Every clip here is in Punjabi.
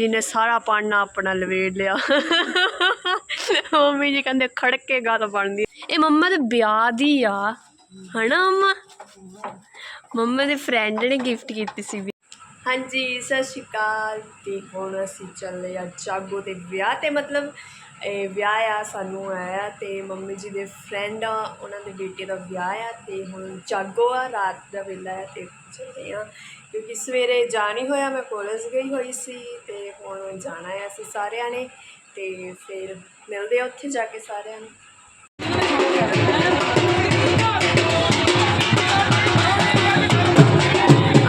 ਜੀ ਨੇ ਸਾਰਾ ਪਾਣਾ ਆਪਣਾ ਲਵੇੜ ਲਿਆ। ਮੰਮੀ ਜੀ ਕਹਿੰਦੇ ਖੜਕੇ ਗੱਲ ਬਣਦੀ। ਇਹ ਮੰਮਾ ਦੇ ਵਿਆਹ ਦੀ ਆ, ਹਨਾ ਮੰਮਾ? ਮੰਮਾ ਦੇ ਫਰੈਂਡ ਨੇ ਗਿਫਟ ਕੀਤੀ ਸੀ ਹਾਂਜੀ, ਸਤਿ ਸ਼੍ਰੀ ਅਕਾਲ। ਤੇ ਹੁਣ ਅਸੀਂ ਚੱਲੇ ਆ ਜਾਗੋ ਤੇ ਵਿਆਹ ਤੇ, ਮਤਲਬ ਇਹ ਵਿਆਹ ਆ, ਸਾਨੂੰ ਆਇਆ ਤੇ ਮੰਮੀ ਜੀ ਦੇ ਫਰੈਂਡ ਆ, ਉਹਨਾਂ ਦੇ ਬੇਟੇ ਦਾ ਵਿਆਹ ਆ ਤੇ ਹੁਣ ਜਾਗੋ ਆ, ਰਾਤ ਦਾ ਵੇਲਾ ਹੈ ਤੇ ਚੱਲਦੇ ਆ। ਕਿਉਂਕਿ ਸਵੇਰੇ ਜਾ ਨਹੀਂ ਹੋਇਆ, ਮੈਂ ਕਾਲਜ ਗਈ ਹੋਈ ਸੀ ਤੇ ਹੁਣ ਜਾਣਾ ਹੈ ਅਸੀਂ ਸਾਰਿਆਂ ਨੇ ਤੇ ਫਿਰ ਮਿਲਦੇ ਆ ਉੱਥੇ ਜਾ ਕੇ ਸਾਰਿਆਂ ਨੂੰ।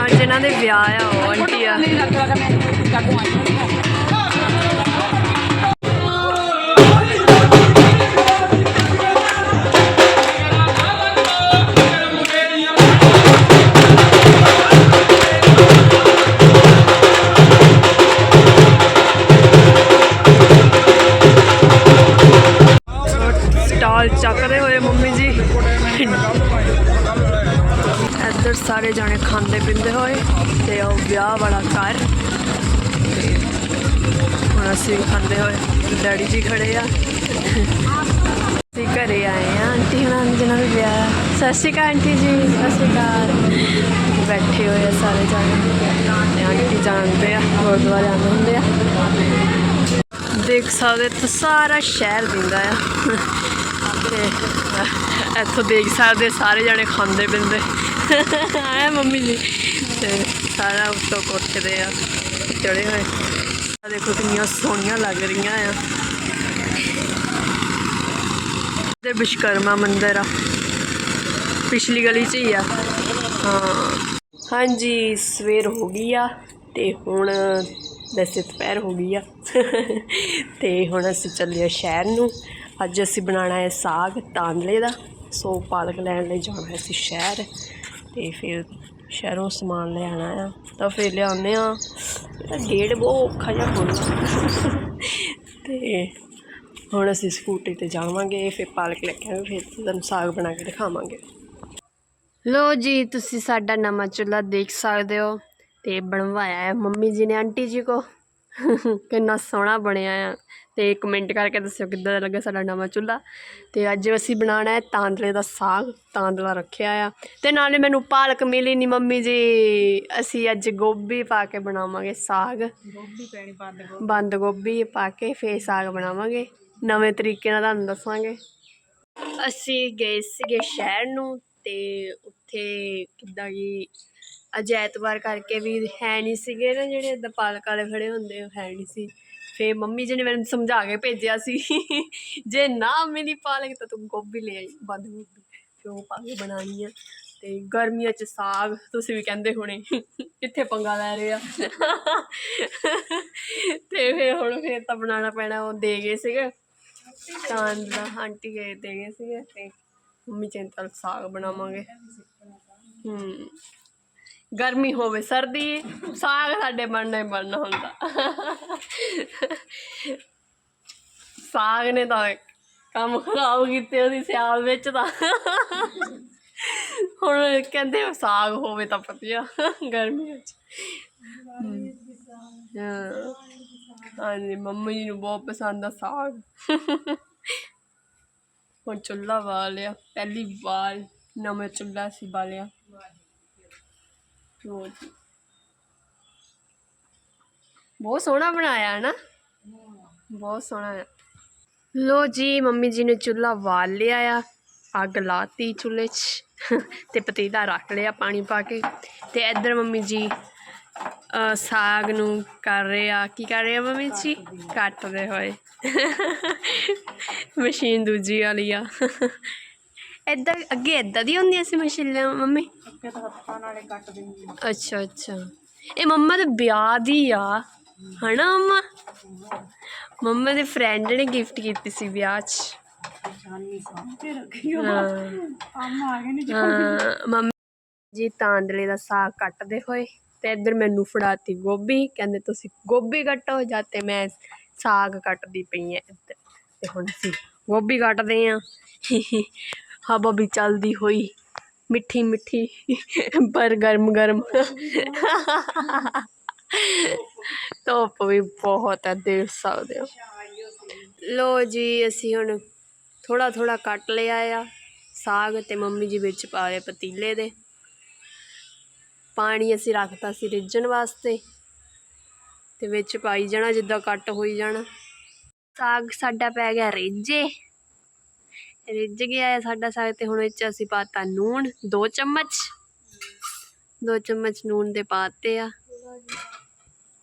ਅੱਜ ਇਹਨਾਂ ਦੇ ਵਿਆਹ ਆ, ਉਹ ਆਂਟੀ ਆ। ਹੁਣ ਅਸੀਂ ਵੀ ਖਾਂਦੇ ਹੋਏ। ਡੈਡੀ ਜੀ ਖੜੇ ਆ। ਅਸੀਂ ਘਰੇ ਆਏ ਆ। ਆਂਟੀ ਹਣਾ ਜਿਹਨਾਂ ਦਾ ਵਿਆਹ ਸਤਿ ਸ਼੍ਰੀ ਅਕਾਲ ਆਂਟੀ ਜੀ, ਸਤਿ ਸ਼੍ਰੀ ਅਕਾਲ। ਬੈਠੇ ਹੋਏ ਆ ਸਾਰੇ ਜਾਣੇ। ਆਂਟੀ ਜਾਣਦੇ ਆ, ਗੁਰਦੁਆਰੇ ਆਉਂਦੇ ਹੁੰਦੇ ਆ। ਦੇਖ ਸਕਦੇ ਤੁਸੀਂ ਸਾਰਾ ਸ਼ਹਿਰ ਦਿੰਦਾ ਆ। ਤੇ ਇੱਥੋਂ ਦੇਖ ਸਕਦੇ ਸਾਰੇ ਜਾਣੇ ਖਾਂਦੇ ਪਿੰਦੇ। ਆ ਮੰਮੀ ਜੀ। ਤੇ ਸਾਰਾ ਉੱਤੋਂ ਕੋਠੇ ਦੇ ਆ ਚੜੇ ਹੋਏ। ਆ ਦੇਖੋ ਕਿੰਨੀਆਂ ਸੋਹਣੀਆਂ ਲੱਗ ਰਹੀਆਂ ਆ। ਤੇ ਵਿਸ਼ਕਰਮਾ ਮੰਦਿਰ ਆ। ਪਿਛਲੀ ਗਲੀ 'ਚ ਹੀ ਆ। ਹਾਂ। ਹਾਂਜੀ, ਸਵੇਰ ਹੋ ਗਈ ਆ ਤੇ ਹੁਣ ਵੈਸੇ ਦੁਪਹਿਰ ਹੋ ਗਈ ਆ। ਤੇ ਹੁਣ ਅਸੀਂ ਚੱਲੇ ਆ ਸ਼ਹਿਰ ਨੂੰ। ਅੱਜ ਅਸੀਂ ਬਣਾਉਣਾ ਹੈ ਸਾਗ ਤਾਂਦਲੇ ਦਾ। ਸੋ ਪਾਲਕ ਲੈਣ ਲਈ ਜਾਣਾ ਹੈ ਅਸੀਂ ਸ਼ਹਿਰ। ਤੇ ਫਿਰ ਸ਼ਹਿਰੋਂ ਸਮਾਨ ਲੈ ਆਣਾ ਆ। ਤਾਂ ਫਿਰ ਲਿਆਉਂਦੇ ਆ ਇਹਦਾ ਗੇਟ ਬਹੁਤ ਔਖਾ ਜਿਹਾ ਖੋਲ੍ਹਣਾ ਤੇ ਹੁਣ ਅਸੀਂ ਸਕੂਟੀ ਤੇ ਜਾਵਾਂਗੇ, ਫਿਰ ਪਾਲਕ ਲੈ ਕੇ ਆਵਾਂਗੇ, ਫਿਰ ਤੁਹਾਨੂੰ ਸਾਗ ਬਣਾ ਕੇ ਦਿਖਾਵਾਂਗੇ। ਲੋ ਜੀ, ਤੁਸੀਂ ਸਾਡਾ ਨਵਾਂ ਚੁੱਲ੍ਹਾ ਦੇਖ ਸਕਦੇ ਹੋ ਤੇ ਬਣਵਾਇਆ ਹੈ ਮੰਮੀ ਜੀ ਨੇ, ਆਂਟੀ ਜੀ ਕੋ। ਕਿੰਨਾ ਸੋਹਣਾ ਬਣਿਆ ਆ। ਤੇ ਕਮੈਂਟ ਕਰਕੇ ਦੱਸਿਓ ਕਿੱਦਾਂ ਦਾ ਲੱਗਾ ਸਾਡਾ ਨਵਾਂ ਚੁੱਲ੍ਹਾ। ਤੇ ਅੱਜ ਅਸੀਂ ਬਣਾਉਣਾ ਹੈ ਤਾਂਦਲੇ ਦਾ ਸਾਗ ਤਾਂਦਲਾ ਰੱਖਿਆ ਆ। ਤੇ ਨਾਲੇ ਮੈਨੂੰ ਪਾਲਕ ਮਿਲੀ ਨਹੀਂ ਮੰਮੀ ਜੀ। ਅਸੀਂ ਅੱਜ ਗੋਭੀ ਪਾ ਕੇ ਬਣਾਵਾਂਗੇ ਸਾਗ। ਗੋਭੀ ਪੈਣੀ ਬੰਦ ਗੋਭੀ। ਬੰਦ ਗੋਭੀ ਪਾ ਕੇ ਫੇਰ ਸਾਗ ਬਣਾਵਾਂਗੇ। ਨਵੇਂ ਤਰੀਕੇ ਨਾਲ ਤੁਹਾਨੂੰ ਦੱਸਾਂਗੇ। ਅਸੀਂ ਗਏ ਸੀਗੇ ਸ਼ਹਿਰ ਨੂੰ। ਤੇ ਉੱਥੇ ਕਿੱਦਾਂ ਕਿ ਅੱਜ ਐਤਵਾਰ ਕਰਕੇ ਵੀ ਹੈ ਨਹੀਂ ਸੀਗੇ ਨਾ ਜਿਹੜੇ ਏਦਾਂ ਪਾਲਕ ਵਾਲੇ ਖੜੇ ਹੁੰਦੇ, ਉਹ ਹੈ ਨਹੀਂ ਸੀ। ਫਿਰ ਮੰਮੀ ਜੀ ਨੇ ਮੈਨੂੰ ਸਮਝਾ ਕੇ ਭੇਜਿਆ ਸੀ। ਜੇ ਨਾ ਮਿਲੀ ਪਾਲਕ ਤਾਂ ਤੂੰ ਗੋਭੀ ਲੈ ਆਈ ਬੰਦ ਗੋਭੀ। ਫਿਰ ਉਹ ਪਾ ਕੇ ਬਣਾਉਣੀ ਆ। ਤੇ ਗਰਮੀਆਂ 'ਚ ਸਾਗ, ਤੁਸੀਂ ਵੀ ਕਹਿੰਦੇ ਹੋਣੇ, ਕਿੱਥੇ ਪੰਗਾ ਲੈ ਰਹੇ ਆ। ਤੇ ਫਿਰ ਹੁਣ ਫਿਰ ਤਾਂ ਬਣਾਉਣਾ ਪੈਣਾ, ਉਹ ਦੇ ਗਏ ਸੀਗੇ। ਤਾਂ ਆਂਟੀ ਗਏ ਦੇ ਗਏ ਸੀਗੇ, ਤੇ ਮੰਮੀ ਚਿੰਤਲ ਸਾਗ ਬਣਾਵਾਂਗੇ। ਹੂੰ ਗਰਮੀ ਹੋਵੇ ਸਰਦੀ ਸਾਗ ਸਾਡੇ ਬਣਨਾ ਹੀ ਬਣਨਾ ਹੁੰਦਾ। ਸਾਗ ਨੇ ਤਾਂ ਕੰਮ ਖਰਾਬ ਕੀਤੇ ਉਹਦੀ ਸਿਆਲ ਵਿੱਚ ਤਾਂ। ਹੁਣ ਕਹਿੰਦੇ ਸਾਗ ਹੋਵੇ ਤਾਂ ਵਧੀਆ ਗਰਮੀ ਵਿੱਚ। ਹਾਂ। ਹਾਂਜੀ ਮੰਮੀ ਜੀ ਨੂੰ ਬਹੁਤ ਪਸੰਦ ਆ ਸਾਗ। ਹੁਣ ਚੁੱਲ੍ਹਾ ਬਾਲਿਆ, ਪਹਿਲੀ ਵਾਰ ਨਵਾਂ ਚੁੱਲ੍ਹਾ ਸੀ ਬਾਲਿਆ। ਲੋ ਜੀ। ਬਹੁਤ ਸੋਹਣਾ ਬਣਾਇਆ ਹੈ ਨਾ? ਬਹੁਤ ਸੋਹਣਾ ਆ ਲੋ ਜੀ, ਮੰਮੀ ਜੀ ਨੇ ਚੁੱਲ੍ਹਾ ਬਾਲ ਲਿਆ ਆ, ਅੱਗ ਲਾਤੀ ਚੁੱਲ੍ਹੇ 'ਚ। ਤੇ ਪਤੀਲਾ ਰੱਖ ਲਿਆ ਪਾਣੀ ਪਾ ਕੇ। ਤੇ ਇੱਧਰ ਮੰਮੀ ਜੀ ਸਾਗ ਨੂੰ ਕਰ ਰਹੇ ਆ। ਕੀ ਕਰ ਰਹੇ ਆ ਮੰਮੀ ਜੀ? ਕੱਟਦੇ ਹੋਏ। ਮਸ਼ੀਨ ਦੂਜੀ ਵਾਲੀ ਆ। ਏਦਾਂ ਅੱਗੇ ਏਦਾਂ ਦੀ ਹੁੰਦੀਆਂ ਸੀ ਮਸ਼ੀਨਾਂ ਮੰਮੀ? ਅੱਗੇ ਤਾਂ ਹੱਥਾਂ ਨਾਲੇ ਕੱਟ ਦਿੰਦੀ ਆ। ਅੱਛਾ ਅੱਛਾ। ਇਹ ਮੰਮਾ ਦੇ ਵਿਆਹ ਦੀ ਆ। ਹਨਾ ਮੰਮਾ? ਮੰਮਾ ਦੇ ਫਰੈਂਡ ਨੇ ਗਿਫਟ ਕੀਤੀ ਸੀ ਵਿਆਹ 'ਚ। ਮੰਮੀ ਜੀ ਤਾਂਦਲੇ ਦਾ ਸਾਗ ਕੱਟਦੇ ਹੋਏ। ਤੇ ਇੱਧਰ ਮੈਨੂੰ ਫੜਾਤੀ ਗੋਭੀ, ਕਹਿੰਦੇ ਤੁਸੀਂ ਗੋਭੀ ਕੱਟੋ ਜਾਂ ਤੇ ਮੈਂ ਸਾਗ ਕੱਟਦੀ ਪਈ ਐ ਇੱਧਰ। ਤੇ ਹੁਣ ਅਸੀਂ ਗੋਭੀ ਕੱਟਦੇ ਆ। ਹਾਂ ਵੀ ਚੱਲਦੀ ਹੋਈ, ਮਿੱਠੀ ਮਿੱਠੀ, ਪਰ ਗਰਮ ਗਰਮ। ਧੁੱਪ ਵੀ ਬਹੁਤ ਹੈ ਦੇਖ ਸਕਦੇ ਹੋ। ਲੋ ਜੀ, ਅਸੀਂ ਹੁਣ ਥੋੜਾ ਥੋੜਾ ਕੱਟ ਲਿਆ ਆ। ਸਾਗ ਤੇ ਮੰਮੀ ਜੀ ਵਿੱਚ ਪਾ ਲਿਆ ਪਤੀਲੇ ਦੇ। ਪਾਣੀ ਅਸੀਂ ਰੱਖਤਾ ਸੀ ਰਿੱਝਣ ਵਾਸਤੇ ਤੇ ਵਿੱਚ ਪਾਈ ਜਾਣਾ ਜਿੱਦਾਂ ਕੱਟ ਹੋਈ ਜਾਣਾ। ਸਾਗ ਸਾਡਾ ਪੈ ਗਿਆ ਰਿੱਝੇ। ਰਿੱਝ ਗਿਆ ਹੈ ਸਾਡਾ ਸਾਗ ਤੇ ਹੁਣ ਇਹ ਅਸੀਂ ਪਾਤਾ ਨੂਣ 2 ਚਮਚ। 2 ਚਮਚ ਨੂਣ ਦੇ ਪਾਤੇ ਆ।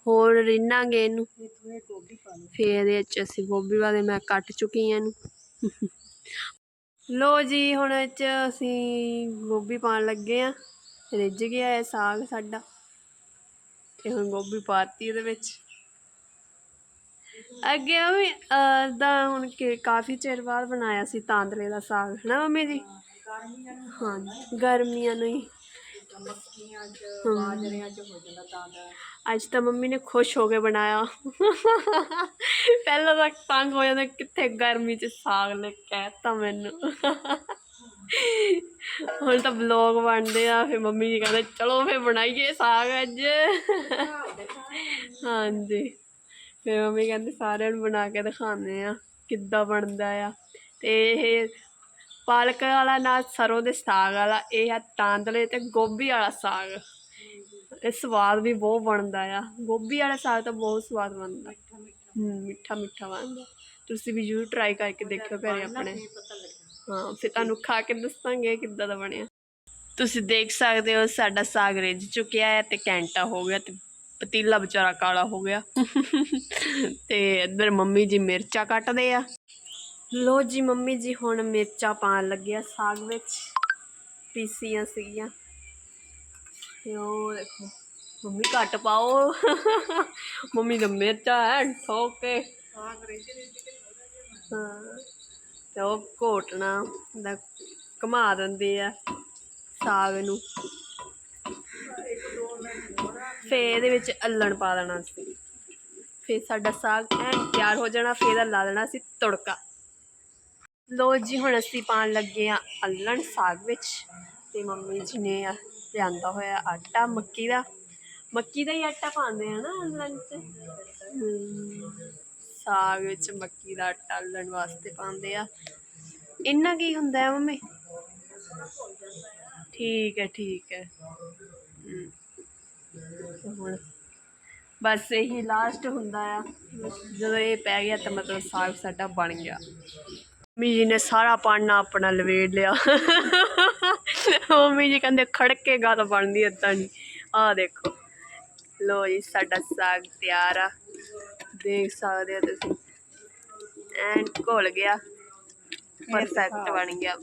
ਹੋਰ ਰਿੰਨਾਂਗੇ ਇਹਨੂੰ। ਫੇਰ ਇਹਦੇ ਵਿੱਚ ਅਸੀਂ ਗੋਭੀ ਵਾਲੇ ਮੈਂ ਕੱਟ ਚੁੱਕੀ ਆ ਇਹਨੂੰ। ਲੋ ਜੀ, ਹੁਣ ਇਹ ਅਸੀਂ ਗੋਭੀ ਪਾਉਣ ਲੱਗੇ ਆ ਰਿੱਝ ਗਿਆ ਹੈ ਸਾਗ ਸਾਡਾ। ਤੇ ਹੁਣ ਗੋਭੀ ਪਾਤੀ ਇਹਦੇ ਵਿੱਚ। ਅੱਗੇ ਵੀ ਦਾ ਹੁਣ ਕਿ ਕਾਫੀ ਚਿਰ ਬਾਅਦ ਬਣਾਇਆ ਸੀ ਤਾਂਦਲੇ ਦਾ ਸਾਗ ਹਨਾ ਮੰਮੀ ਜੀ? ਹਾਂ ਗਰਮੀਆਂ ਨੂੰ ਹੀ। ਮੱਕੀਆਂ ਚ ਹਮ। ਬਾਜਰਿਆਂ ਚ ਹੋ ਜਾਂਦਾ ਤਾਂ ਦਾ ਅੱਜ ਤਾਂ ਮੰਮੀ ਨੇ ਖੁਸ਼ ਹੋ ਕੇ ਬਣਾਇਆ। ਪਹਿਲਾਂ ਤਾਂ ਤੰਗ ਹੋ ਜਾਂਦਾ ਕਿੱਥੇ ਗਰਮੀ 'ਚ ਸਾਗ ਲੈ ਕਹਿਤਾ ਮੈਨੂੰ। ਹੁਣ ਤਾਂ ਵਲੌਗ ਬਣਦੇ ਆ ਫਿਰ ਮੰਮੀ ਜੀ ਕਹਿੰਦੇ ਚਲੋ ਫਿਰ ਬਣਾਈਏ ਸਾਗ ਅੱਜ। ਹਾਂਜੀ। ਫਿਰ ਮੰਮੀ ਕਹਿੰਦੇ ਸਾਰਿਆਂ ਨੂੰ ਬਣਾ ਕੇ ਦਿਖਾਉਂਦੇ ਆ ਕਿੱਦਾਂ ਬਣਦਾ ਆ। ਤੇ ਇਹ ਪਾਲਕ ਵਾਲਾ ਨਾਲ ਸਰੋਂ ਦੇ ਸਾਗ ਵਾਲਾ ਇਹ ਆ ਤਾਂਦਲੇ ਤੇ ਗੋਭੀ ਵਾਲਾ ਸਾਗ। ਇਹ ਸਵਾਦ ਵੀ ਬਹੁਤ ਬਣਦਾ ਆ। ਗੋਭੀ ਵਾਲਾ ਸਾਗ ਤਾਂ ਬਹੁਤ ਸਵਾਦ ਬਣਦਾ। ਹੂੰ ਮਿੱਠਾ ਮਿੱਠਾ ਬਣਦਾ। ਤੁਸੀਂ ਵੀ ਜ਼ਰੂਰ ਟਰਾਈ ਕਰਕੇ ਦੇਖਿਓ ਘਰੇ ਆਪਣੇ। ਹਾਂ ਫਿਰ ਤੁਹਾਨੂੰ ਖਾ ਕੇ ਦੱਸਾਂਗੇ ਕਿੱਦਾਂ ਦਾ ਬਣਿਆ। ਤੁਸੀਂ ਦੇਖ ਸਕਦੇ ਹੋ ਸਾਡਾ ਸਾਗ ਰਿੱਝ ਚੁੱਕਿਆ ਹੈ ਤੇ ਘੰਟਾ ਹੋ ਗਿਆ ਤੇ ਪਤੀਲਾ ਵਿਚਾਰਾ ਕਾਲਾ ਹੋ ਗਿਆ। ਤੇ ਇੱਧਰ ਮੰਮੀ ਜੀ ਮਿਰਚਾਂ ਕੱਟਦੇ ਆ। ਲੋ ਜੀ ਮੰਮੀ ਜੀ ਹੁਣ ਮਿਰਚਾਂ ਪਾਣ ਲੱਗਿਆ ਸਾਗ ਵਿੱਚ। ਪੀਸੀਆਂ ਸੀਗੀਆਂ। ਤੇ ਉਹ ਦੇਖੋ ਮੰਮੀ ਘੱਟ ਪਾਓ। ਮੰਮੀ ਦਾ ਮਿਰਚਾਂ ਹੈ ਠੋਕ ਸਾਗ ਰਿੱਝ ਰਿੱਝ ਕੇ ਹਾਂ। ਤੇ ਉਹ ਘੋਟਣਾ ਦਾ ਘੁਮਾ ਦਿੰਦੇ ਆ ਸਾਗ ਨੂੰ। ਫੇਰ ਇਹਦੇ ਵਿੱਚ ਅੱਲਣ ਪਾ ਦੇਣਾ ਸੀ। ਫੇਰ ਸਾਡਾ ਸਾਗ ਐਨ ਤਿਆਰ ਹੋ ਜਾਣਾ, ਫੇਰ ਇਹਦਾ ਲਾ ਦੇਣਾ ਸੀ ਤੜਕਾ। ਲੋ ਜੀ, ਹੁਣ ਅਸੀਂ ਪਾਣ ਲੱਗੇ ਆ ਅੱਲਣ ਸਾਗ ਵਿੱਚ। ਤੇ ਮੰਮੀ ਜੀ ਨੇ ਆ ਲਿਆਂਦਾ ਹੋਇਆ ਆਟਾ, ਮੱਕੀ ਦਾ। ਮੱਕੀ ਦਾ ਹੀ ਆਟਾ ਪਾਉਂਦੇ ਆ ਨਾ ਅੱਲਣ 'ਚ? ਸਾਗ ਵਿੱਚ ਮੱਕੀ ਦਾ ਆਟਾ ਅੱਲਣ ਵਾਸਤੇ ਪਾਉਂਦੇ ਆ। ਇੰਨਾ ਕੀ ਹੁੰਦਾ ਹੈ ਮੰਮੀ? ਠੀਕ ਹੈ ਠੀਕ ਹੈ। ਹੁਣ ਬਸ ਇਹੀ ਲਾਸਟ ਹੁੰਦਾ ਆ। ਜਦੋਂ ਇਹ ਪੈ ਗਿਆ ਤਾਂ ਮਤਲਬ ਸਾਗ ਸਾਡਾ ਬਣ ਗਿਆ। ਮੰਮੀ ਜੀ ਨੇ ਸਾਰਾ ਪਾਣਾ ਆਪਣਾ ਲਵੇੜ ਲਿਆ। ਮੰਮੀ ਜੀ ਕਹਿੰਦੇ ਖੜਕੇ ਗੱਲ ਬਣਦੀ ਏਦਾਂ ਨਹੀਂ ਆਹ ਦੇਖੋ। ਲੋ ਜੀ, ਸਾਡਾ ਸਾਗ ਤਿਆਰ ਆ। ਦੇਖ ਸਕਦੇ ਹੋ ਤੁਸੀਂ। ਐਨ ਘੁਲ ਗਿਆ। ਪਰਫੈਕਟ ਬਣ ਗਿਆ।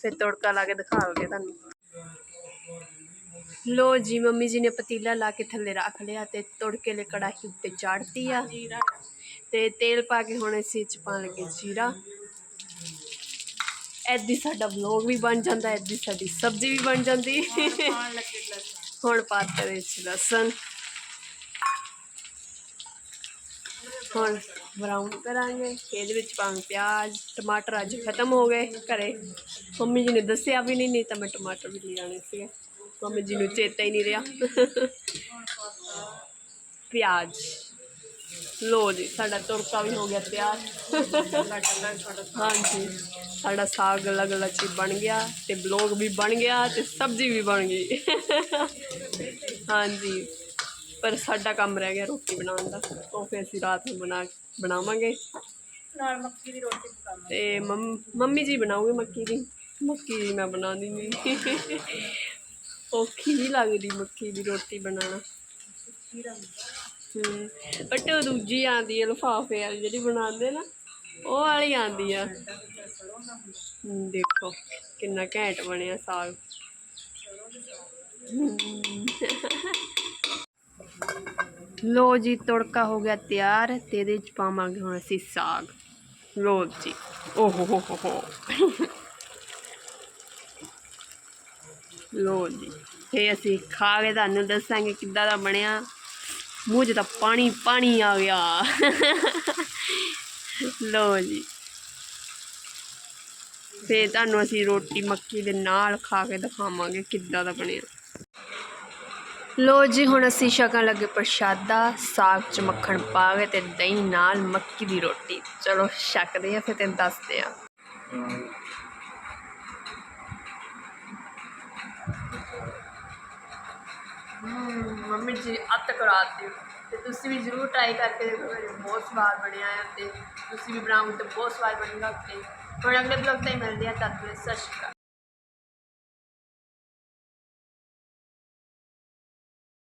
ਫਿਰ ਤੜਕਾ ਲਾ ਕੇ ਦਿਖਾਵਾਂਗੇ ਤੁਹਾਨੂੰ। ਲੋ ਜੀ, ਮੰਮੀ ਜੀ ਨੇ ਪਤੀਲਾ ਲਾ ਕੇ ਥੱਲੇ ਰੱਖ ਲਿਆ ਤੇ ਤੜਕੇ ਲਈ ਕੜਾਹੀ ਉੱਤੇ ਚਾੜਤੀ ਆ। ਤੇ ਤੇਲ ਪਾ ਕੇ ਹੁਣ ਅਸੀਂ 'ਚ ਪਾਉਣ ਲੱਗੇ ਜੀਰਾ। ਐਦੀ ਸਾਡਾ ਵਲੌਗ ਵੀ ਬਣ ਜਾਂਦਾ, ਐਦੀ ਸਾਡੀ ਸਬਜ਼ੀ ਵੀ ਬਣ ਜਾਂਦੀ। ਹੁਣ ਪਾਤੇ ਵਿੱਚ ਲਸਣ। ਹੁਣ ਬਰਾਊਨ ਕਰਾਂਗੇ, ਇਹਦੇ ਵਿੱਚ ਪਾਉਂ ਪਿਆਜ਼, ਟਮਾਟਰ ਅੱਜ ਖਤਮ ਹੋ ਗਏ ਘਰੇ। ਮੰਮੀ ਜੀ ਨੇ ਦੱਸਿਆ ਵੀ ਨਹੀਂ ਨਹੀਂ ਤਾਂ ਮੈਂ ਟਮਾਟਰ ਵੀ ਲੈ ਆਣੇ ਸੀਗੇ। ਮੰਮੀ ਜੀ ਨੂੰ ਚੇਤਾ ਹੀ ਨਹੀਂ ਰਿਹਾ। ਪਿਆਜ਼। ਲੋ ਜੀ, ਸਾਡਾ ਤੁਰਕਾ ਵੀ ਹੋ ਗਿਆ ਤਿਆਰ। ਹਾਂਜੀ, ਸਾਡਾ ਸਾਗ ਅਲੱਗ ਅਲੱਗ ਚੀਜ਼ ਬਣ ਗਿਆ ਤੇ ਬਲੌਗ ਵੀ ਬਣ ਗਿਆ ਤੇ ਸਬਜ਼ੀ ਵੀ ਬਣ ਗਈ। ਹਾਂਜੀ। ਪਰ ਸਾਡਾ ਕੰਮ ਰਹਿ ਗਿਆ ਰੋਟੀ ਬਣਾਉਣ ਦਾ। ਉਹ ਫਿਰ ਅਸੀਂ ਰਾਤ ਨੂੰ ਬਣਾ ਬਣਾਵਾਂਗੇ। ਨਾਲ ਮੱਕੀ ਦੀ ਰੋਟੀ ਪਕਾਵਾਂਗੇ ਤੇ ਮੰਮ- ਮੰਮੀ ਜੀ ਬਣਾਉਗੇ ਮੱਕੀ ਦੀ? ਮੱਕੀ ਦੀ ਮੈਂ ਬਣਾਉਂਦੀ ਨਹੀਂ। ਔਖੀ ਹੀ ਲੱਗਦੀ ਮੱਕੀ ਦੀ ਰੋਟੀ ਬਣਾਉਣਾ। ਬਟ ਉਹ ਦੂਜੀ ਆਂਦੀ ਹੈ ਲਿਫਾਫੇ ਵਾਲੀ ਜਿਹੜੀ ਬਣਾਉਂਦੇ ਨਾ ਉਹ ਵਾਲੀ ਆਂਦੀ ਆ। ਦੇਖੋ ਕਿੰਨਾ ਘੈਂਟ ਬਣਿਆ ਸਾਗ। ਲੋ ਜੀ, ਤੜਕਾ ਹੋ ਗਿਆ ਤਿਆਰ ਤੇ ਇਹਦੇ ਚ ਪਾਵਾਂਗੇ ਹੁਣ ਅਸੀਂ ਸਾਗ। ਲੋ ਜੀ ਓਹ ਹੋ ਹੋ ਹੋ ਲੋ ਜੀ ਤੇ ਅਸੀਂ ਖਾ ਕੇ ਤੁਹਾਨੂੰ ਦੱਸਾਂਗੇ ਕਿੱਦਾਂ ਦਾ ਬਣਿਆ। ਮੂੰਹ 'ਚ ਤਾਂ ਪਾਣੀ ਪਾਣੀ ਆ ਗਿਆ। ਲੋ ਜੀ। ਫੇਰ ਤੁਹਾਨੂੰ ਅਸੀਂ ਰੋਟੀ ਮੱਕੀ ਦੇ ਨਾਲ ਖਾ ਕੇ ਦਿਖਾਵਾਂਗੇ ਕਿੱਦਾਂ ਦਾ ਬਣਿਆ। ਲੋ ਜੀ ਹੁਣ ਅਸੀਂ ਛਕਣ ਲੱਗੇ ਪ੍ਰਸ਼ਾਦਾ ਸਾਗ ਚ ਮੱਖਣ ਪਾ ਕੇ ਤੇ ਦਹੀਂ ਨਾਲ ਮੱਕੀ ਦੀ ਰੋਟੀ। ਚਲੋ ਛਕਦੇ ਆ ਫਿਰ ਤੈਨੂੰ ਦੱਸਦੇ ਆ ਹਮ, ਮੰਮੀ ਜੀ ਅੱਤ ਕਰਾਤੀ। ਤੇ ਤੁਸੀਂ ਵੀ ਜ਼ਰੂਰ ਟਰਾਈ ਕਰਕੇ ਦੇਖੋ ਬਹੁਤ ਸਵਾਦ ਬਣਿਆ ਹੈ ਤੇ ਤੁਸੀਂ ਵੀ ਬਣਾਓਗੇ ਤੇ ਬਹੁਤ ਸਵਾਦ ਬਣੇਗਾ ਤੇ ਹੁਣ ਅਗਲੇ ਬਲੌਗ ਤਾਂ ਮਿਲਦੇ ਆ ਤਦ ਤੱਕ ਲਈ ਸਤਿ ਸ਼੍ਰੀ ਅਕਾਲ।